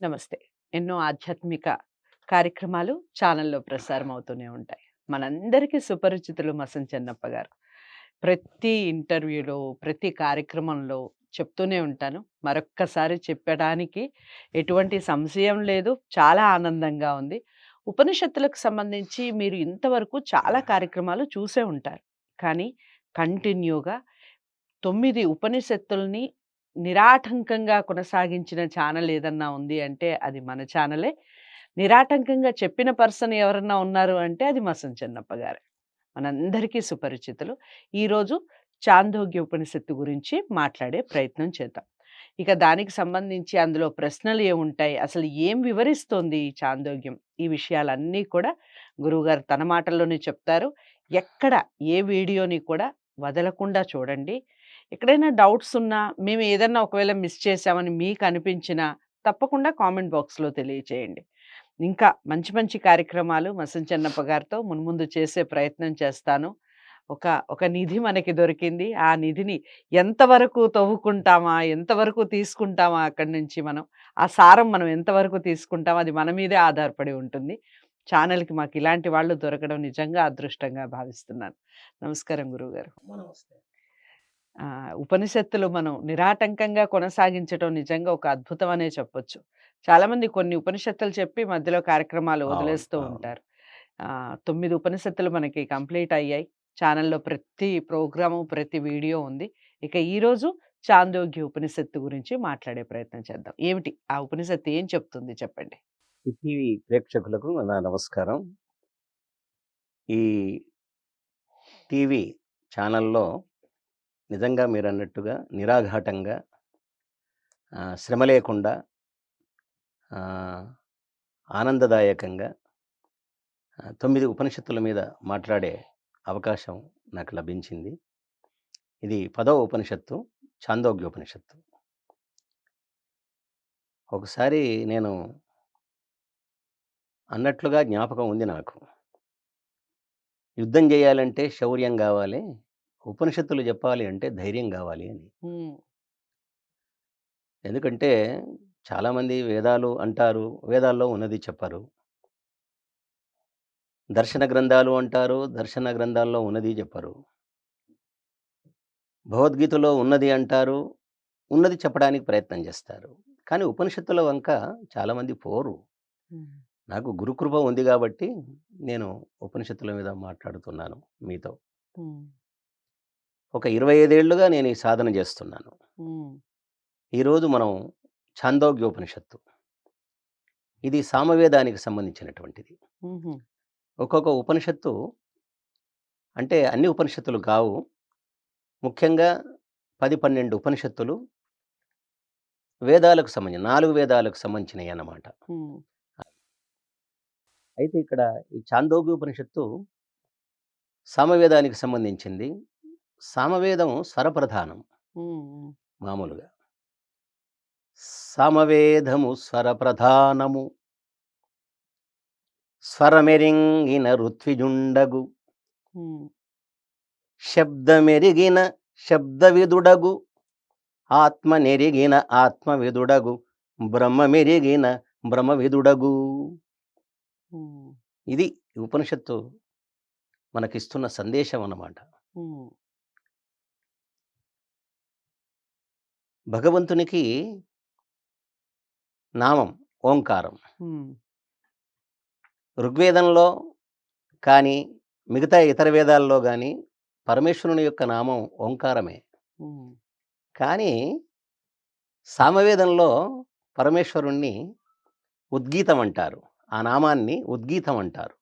నమస్తే. ఎన్నో ఆధ్యాత్మిక కార్యక్రమాలు ఛానల్‌లో ప్రసారం అవుతూనే ఉంటాయి. మనందరికీ సుపరిచితులు మసం చెన్నప్ప గారు. ప్రతి ఇంటర్వ్యూలో, ప్రతి కార్యక్రమంలో చెప్తూనే ఉంటాను. మరొక్కసారి చెప్పడానికి ఎటువంటి సంశయం లేదు. చాలా ఆనందంగా ఉంది. ఉపనిషత్తులకు సంబంధించి మీరు ఇంతవరకు చాలా కార్యక్రమాలు చూసే ఉంటారు. కానీ కంటిన్యూగా తొమ్మిది ఉపనిషత్తుల్ని నిరాటంకంగా కొనసాగించిన ఛానల్ ఏదన్నా ఉంది అంటే అది మన ఛానలే. నిరాటంకంగా చెప్పిన పర్సన్ ఎవరన్నా ఉన్నారు అంటే అది మసం చెన్నప్ప గారే. మనందరికీ సుపరిచితులు. ఈరోజు చాందోగ్య ఉపనిషత్తు గురించి మాట్లాడే ప్రయత్నం చేద్దాం. ఇక దానికి సంబంధించి అందులో ప్రశ్నలు ఏముంటాయి? అసలు ఏం వివరిస్తోంది ఈ చాందోగ్యం? ఈ విషయాలన్నీ కూడా గురువుగారు తన మాటల్లోనే చెప్తారు. ఎక్కడ ఏ వీడియోని కూడా వదలకుండా చూడండి. ఎక్కడైనా డౌట్స్ ఉన్నా, మేము ఏదన్నా ఒకవేళ మిస్ చేశామని మీకు అనిపించినా తప్పకుండా కామెంట్ బాక్స్‌లో తెలియచేయండి. ఇంకా మంచి మంచి కార్యక్రమాలు మసంచెన్నప్ప గారితో మున్ముందు చేసే ప్రయత్నం చేస్తాను. ఒక ఒక నిధి మనకి దొరికింది. ఆ నిధిని ఎంతవరకు తవ్వుకుంటామా? ఎంతవరకు తీసుకుంటామా అక్కడి నుంచి మనం? ఆ సారం మనం ఎంతవరకు తీసుకుంటాం? అది మన మీదే ఆధారపడి ఉంటుంది. ఛానల్‌కి మాకు ఇలాంటి వాళ్ళు దొరకడం నిజంగా అదృష్టంగా భావిస్తున్నాను. నమస్కారం గురువుగారు. నమస్తే. ఉపనిషత్తులు మనం నిరాటంకంగా కొనసాగించటం నిజంగా ఒక అద్భుతం అనే చెప్పొచ్చు. చాలామంది కొన్ని ఉపనిషత్తులు చెప్పి మధ్యలో కార్యక్రమాలు. వదిలేస్తూ. ఉంటారు. 9 ఉపనిషత్తులు మనకి కంప్లీట్ అయ్యాయి. ఛానల్‌లో ప్రతి ప్రోగ్రాము, ప్రతి వీడియో ఉంది. ఇక ఈరోజు చాందోగ్య ఉపనిషత్తు గురించి మాట్లాడే ప్రయత్నం చేద్దాం. ఏమిటి? ఆ ఉపనిషత్తు ఏం చెప్తుంది చెప్పండి? ఈ టీవీ ప్రేక్షకులకు నా నమస్కారం. ఈ టీవీ ఛానల్‌లో నిజంగా మీరు అన్నట్టుగా నిరాఘాటంగా శ్రమ లేకుండా ఆనందదాయకంగా తొమ్మిది ఉపనిషత్తుల మీద మాట్లాడే అవకాశం నాకు లభించింది. ఇది పదవ ఉపనిషత్తు ఛాందోగ్య ఉపనిషత్తు. ఒకసారి నేను అన్నట్లుగా జ్ఞాపకం ఉంది నాకు. యుద్ధం జేయాలంటే శౌర్యం గావాలి. ఉపనిషత్తులు జెప్పాలి అంటే ధైర్యం గావాలి అని. ఎందుకంటే చాలామంది వేదాలు అంటారు. వేదాల్లో ఉన్నది చెప్పరు. దర్శన గ్రంథాలు అంటారు. దర్శన గ్రంథాల్లో ఉన్నది జెప్పరు. భగవద్గీతలో ఉన్నది అంటారు. ఉన్నది చెప్పడానికి ప్రయత్నం జేస్తారు. కానీ ఉపనిషత్తుల వంక చాలామంది పోరు. నాకు గురుకృప ఉంది గాబట్టి నేను ఉపనిషత్తుల మీద మాట్లాడుతున్నాను మీతో. ఒక 25 ఏళ్ళుగా నేను ఈ సాధన జేస్తున్నాను. హ్మ్. ఈరోజు మనం ఛాందోగ్యోపనిషత్తు. ఇది సామవేదానికి సంబంధించినటువంటిది. ఒక్కొక్క ఉపనిషత్తు అంటే అన్ని ఉపనిషత్తులు కావు. ముఖ్యంగా 10, 12 ఉపనిషత్తులు వేదాలకు సంబంధించి 4 వేదాలకు సంబంధించినయన్నమాట. హ్మ్. అయితే ఇక్కడ ఈ చాందోగ్యోపనిషత్తు సామవేదానికి సంబంధించింది. సామవేదం స్వరప్రధానం. మామూలుగా. సామవేదము స్వరప్రధానము. స్వరమెరింగిన ఋత్విజుండగు. శబ్దమెరిగిన శబ్దవిదుడగు. ఆత్మనెరిగిన ఆత్మవిదుడగు. బ్రహ్మమెరిగిన బ్రహ్మవిదుడగు. ఇది ఉపనిషత్తు మనకిస్తున్న సందేశం అన్నమాట. భగవంతునికి నామం ఓంకారం. ఋగ్వేదంలో కానీ, మిగతా ఇతర వేదాల్లో గాని పరమేశ్వరుని యొక్క నామం ఓంకారమే. కానీ సామవేదంలో పరమేశ్వరుణ్ణి ఉద్గీతం అంటారు. ఆ నామాన్ని ఉద్గీతం అంటారు.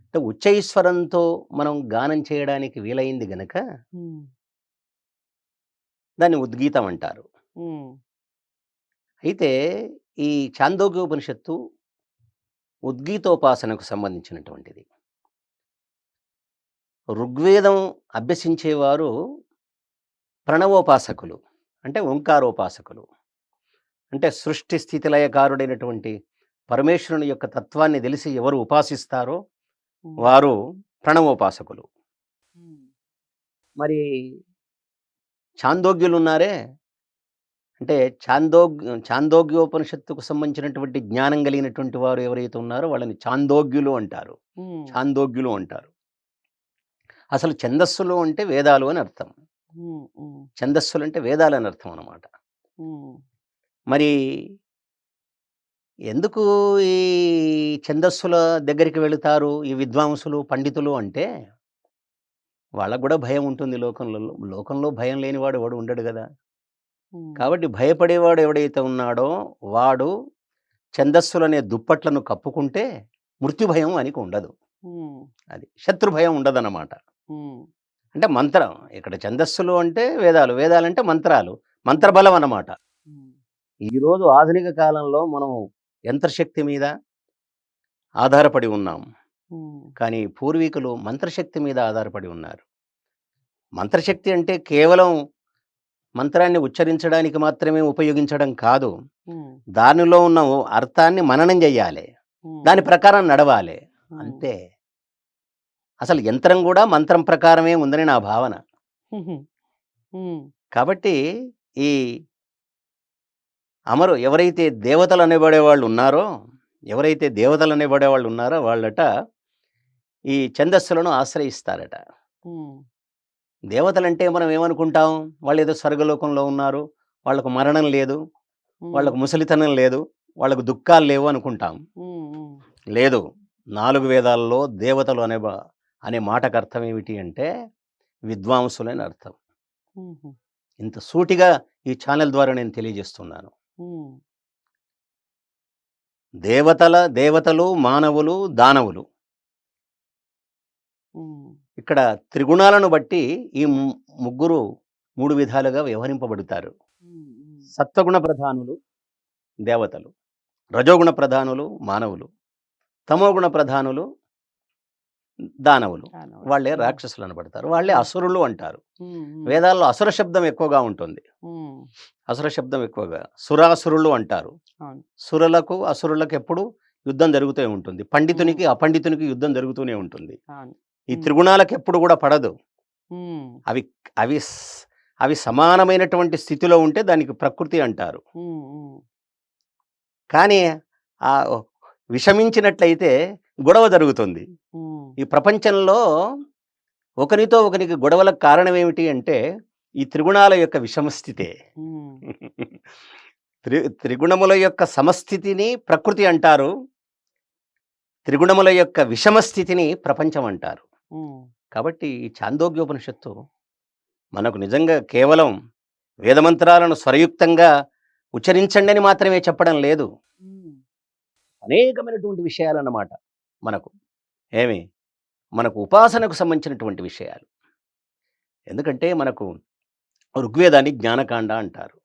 అంటే ఉచ్చైస్వరంతో మనం గానం చేయడానికి వీలైంది గనక. దాన్ని ఉద్గీతం అంటారు. అయితే ఈ చాందోగ్యోపనిషత్తు ఉద్గీతోపాసనకు సంబంధించినటువంటిది. ఋగ్వేదం అభ్యసించేవారు ప్రణవోపాసకులు. అంటే ఓంకారోపాసకులు. అంటే సృష్టి స్థితి లయకారుడైనటువంటి పరమేశ్వరుని యొక్క తత్వాన్ని తెలిసి ఎవరు ఉపాసిస్తారో. వారు ప్రణవోపాసకులు. మరి చాందోగ్యులున్నారే? అంటే చాందోగ్ చాందోగ్యోపనిషత్తుకు సంబంధించినటువంటి జ్ఞానం కలిగినటువంటి వారు ఎవరైతే ఉన్నారో వాళ్ళని చాందోగ్యులు అంటారు. చాందోగ్యులు అంటారు. అసలు ఛందస్సులు అంటే వేదాలు అని అర్థం. ఛందస్సులు అంటే వేదాలు అని అర్థం అన్నమాట. ఉమ్, మరి ఎందుకు ఈ ఛందస్సుల దగ్గరికి వెళుతారు? ఈ విద్వాంసులు పండితులు అంటే వాళ్ళకు కూడా భయం ఉంటుంది లోకంలో. లోకంలో భయం లేనివాడు ఎవడు ఉండడు కదా? కాబట్టి భయపడేవాడు ఎవడైతే ఉన్నాడో వాడు ఛందస్సులు అనే దుప్పట్లను కప్పుకుంటే మృత్యు భయం అనికి ఉండదు. అది శత్రు భయం ఉండదన్నమాట. అంటే మంత్రం. ఇక్కడ ఛందస్సులు అంటే వేదాలు. వేదాలు అంటే మంత్రాలు. మంత్రబలం అన్నమాట. ఈరోజు ఆధునిక కాలంలో మనం యంత్రశక్తి మీద ఆధారపడి ఉన్నాం. కానీ పూర్వీకులు మంత్రశక్తి మీద ఆధారపడి ఉన్నారు. మంత్రశక్తి అంటే కేవలం మంత్రాన్ని ఉచ్చరించడానికి మాత్రమే ఉపయోగించడం కాదు. దానిలో ఉన్న అర్థాన్ని మననం చెయ్యాలి ఉమ్, దాని ప్రకారం నడవాలి. అంతే. అసలు యంత్రం కూడా మంత్రం ప్రకారమే ఉందని నా భావన. కాబట్టి ఈ అమరు ఎవరైతే దేవతలు అనేబడే వాళ్ళు ఉన్నారో ఎవరైతే దేవతలు అనేబడే వాళ్ళు ఉన్నారో వాళ్ళట ఈ ఛందస్సులను ఆశ్రయిస్తారట. దేవతలంటే మనం ఏమనుకుంటాం? వాళ్ళు ఏదో స్వర్గలోకంలో ఉన్నారు వాళ్ళకు మరణం లేదు వాళ్ళకు ముసలితనం లేదు వాళ్ళకు దుఃఖాలు లేవు అనుకుంటాం. లేదు. నాలుగు వేదాల్లో దేవతలు అనే అనే మాటకు అర్థం ఏమిటి అంటే విద్వాంసులని అర్థం. ఇంత సూటిగా ఈ ఛానల్ ద్వారా నేను తెలియజేస్తున్నాను. దేవతల దేవతలు మానవులు దానవులు. ఇక్కడ త్రిగుణాలను బట్టి ఈ ముగ్గురు మూడు విధాలుగా వ్యవహరింపబడతారు. సత్వగుణ ప్రధానులు దేవతలు రజోగుణ ప్రధానులు మానవులు తమోగుణ ప్రధానులు దానవులు. వాళ్ళే రాక్షసులు అనబడతారు వాళ్ళే అసురులు అంటారు. వేదాల్లో అసుర శబ్దం ఎక్కువగా ఉంటుంది. అసుర శబ్దం ఎక్కువగా. సురాసురులు అంటారు. సురులకు అసురులకు ఎప్పుడు యుద్ధం జరుగుతూ ఉంటుంది. పండితునికి అపండితునికి యుద్ధం జరుగుతూనే ఉంటుంది. ఈ. త్రిగుణాలకు ఎప్పుడు కూడా పడదు. అవి అవి అవి సమానమైనటువంటి స్థితిలో ఉంటే దానికి ప్రకృతి అంటారు. కానీ ఆ విషమించినట్లయితే గొడవ జరుగుతుంది. ఈ ప్రపంచంలో ఒకరితో ఒకరికి గొడవలకు కారణం ఏమిటి అంటే ఈ త్రిగుణాల యొక్క విషమస్థితే. త్రి త్రిగుణముల యొక్క సమస్థితిని ప్రకృతి అంటారు. త్రిగుణముల యొక్క విషమస్థితిని ప్రపంచం అంటారు. కాబట్టి ఈ చాందోగ్యోపనిషత్తు మనకు నిజంగా కేవలం వేదమంత్రాలను స్వరయుక్తంగా ఉచ్చరించండి అని మాత్రమే చెప్పడం లేదు. అనేకమైనటువంటి విషయాలన్నమాట. మనకు. ఏమి? మనకు ఉపాసనకు సంబంధించినటువంటి విషయాలు. ఎందుకంటే మనకు ఋగ్వేదాన్ని జ్ఞానకాండ అంటారు.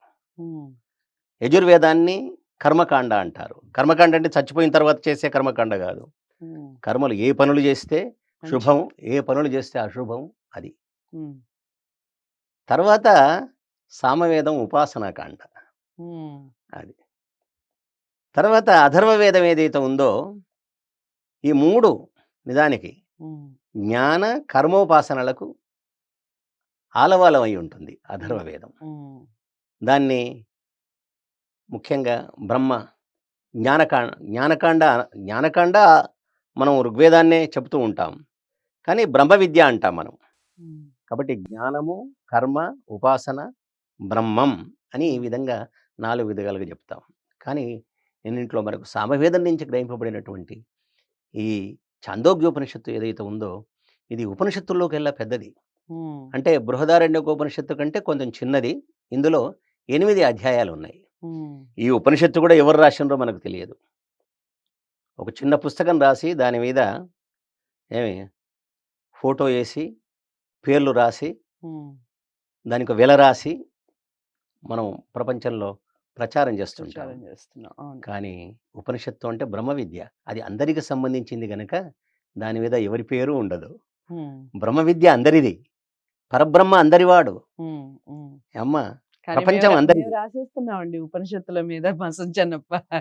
యజుర్వేదాన్ని కర్మకాండ అంటారు. కర్మకాండ అంటే చచ్చిపోయిన తర్వాత చేసే కర్మకాండ కాదు. కర్మలు ఏ పనులు చేస్తే శుభం ఏ పనులు చేస్తే అశుభం అది. తర్వాత సామవేదం ఉపాసనాకాండ అది. తర్వాత అథర్వవేదం ఏదైతే ఉందో ఈ మూడు నిజానికి జ్ఞాన కర్మోపాసనలకు ఆలవాలం అయి ఉంటుంది అథర్వవేదం ఉమ్, దాన్ని ముఖ్యంగా బ్రహ్మ జ్ఞానకాండ జ్ఞానకాండ జ్ఞానకాండ మనం ఋగ్వేదాన్నే చెబుతూ ఉంటాం. కానీ బ్రహ్మ విద్య అంటాం మనం. కాబట్టి జ్ఞానము కర్మ ఉపాసన బ్రహ్మం అని ఈ విధంగా నాలుగు విధాలుగా చెప్తాం. కానీ ఎన్నింట్లో మనకు సామవేదం నుంచి గ్రహింపబడినటువంటి ఈ చాందోగ్యోపనిషత్తు ఏదైతే ఉందో ఇది ఉపనిషత్తుల్లోకెల్లా పెద్దది. అంటే బృహదారణ్యకోపనిషత్తు కంటే కొంచెం చిన్నది. ఇందులో ఎనిమిది అధ్యాయాలు ఉన్నాయి ఈ ఉపనిషత్తు కూడా ఎవరు రాసినరో మనకు తెలియదు. ఒక చిన్న పుస్తకం రాసి దాని మీద ఏమి ఫోటో వేసి పేర్లు రాసి దానికి వెల రాసి మనం ప్రపంచంలో ప్రచారం చేస్తుంటాం ప్రచారం చేస్తున్నాం. అవును. కానీ ఉపనిషత్తు అంటే బ్రహ్మ విద్య. అది అందరికి సంబంధించింది కనుక దాని మీద ఎవరి పేరు ఉండదు. బ్రహ్మ విద్య అందరిది. పరబ్రహ్మ అందరివాడు. అమ్మ ప్రపంచం. మేము రాసేస్తున్నామండి ఉపనిషత్తుల మీద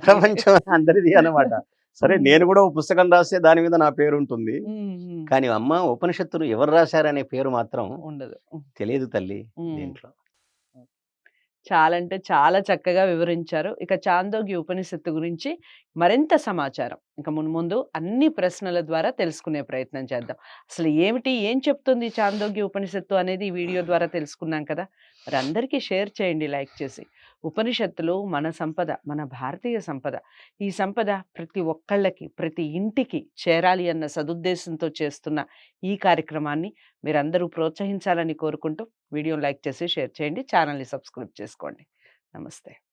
ప్రపంచం అందరిది అన్నమాట. సరే నేను కూడా ఒక పుస్తకం రాస్తే దాని మీద నా పేరు ఉంటుంది. కానీ అమ్మ ఉపనిషత్తులు ఎవరు రాశారనే పేరు మాత్రం ఉండదు. తెలియదు తల్లి. దీంట్లో. చాలా అంటే చాలా చక్కగా వివరించారు. ఇక చాందోగ్య ఉపనిషత్తు గురించి మరింత సమాచారం ఇక మున్ముందు అన్ని ప్రశ్నల ద్వారా తెలుసుకునే ప్రయత్నం చేద్దాం. అసలు ఏమిటి? ఏం చెప్తుంది చాందోగ్య ఉపనిషత్తు అనేది ఈ వీడియో ద్వారా తెలుసుకున్నాం కదా! మరి అందరికీ షేర్ చేయండి లైక్ చేసి. ఉపనిషత్తులు మన సంపద. మన భారతీయ సంపద. ఈ సంపద ప్రతి ఒక్కళ్ళకి, ప్రతి ఇంటికి చేరాలి అన్న సదుద్దేశంతో చేస్తున్న ఈ కార్యక్రమాన్ని మీరందరూ ప్రోత్సహించాలని కోరుకుంటూ వీడియోని లైక్ చేసి, షేర్ చేయండి. ఛానల్ని సబ్స్క్రైబ్ చేసుకోండి. నమస్తే.